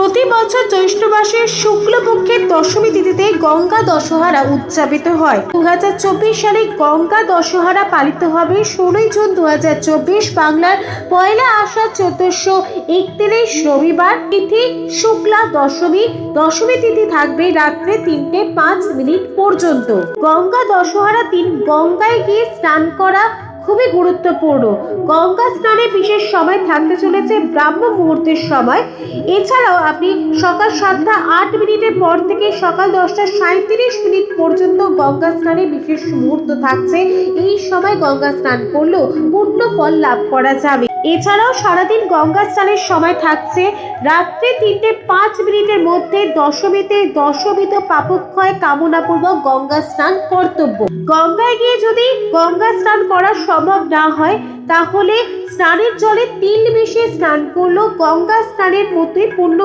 প্রতি বছর জ্যৈষ্ঠ মাসের শুক্লপক্ষের দশমী তিথিতে গঙ্গা দশহারা উদযাপিত হয়। দু সালে গঙ্গা দশহারা পালিত হবে ষোলোই জুন দু বাংলার পয়লা আষাঢ় চোদ্দশো একত্রিশ রবিবার। তিথি শুক্লা দশমী। দশমী তিথি থাকবে রাত্রে তিনটে পাঁচ মিনিট পর্যন্ত। গঙ্গা দশহারা দিন গঙ্গায় গিয়ে স্নান করা খুবই গুরুত্বপূর্ণ। গঙ্গা স্নানে বিশেষ সময় থাকতে চলেছে ব্রাহ্ম মুহূর্তের সময়। এছাড়াও আপনি সকাল সাতটা আট মিনিটের পর থেকে সকাল দশটা সাঁত্রিশ মিনিট পর্যন্ত গঙ্গা স্নানে বিশেষ মুহূর্ত থাকছে। এই সময় গঙ্গা স্নান করলেও পূর্ণ ফল লাভ করা যাবে। এছাড়াও সারাদিন গঙ্গা স্নানের সময় থাকছে রাত্রে তিনটে পাঁচ মিনিটের মধ্যে দশমীতে দশমিত পাপক্ষয় কামনাপূর্বক গঙ্গা স্নান কর্তব্য। গঙ্গায় গিয়ে যদি গঙ্গা স্নান করা সম্ভব না হয়, তাহলে স্নানের জলে তিল মিশিয়ে স্নান করলেও গঙ্গা স্নানের মতোই পূর্ণ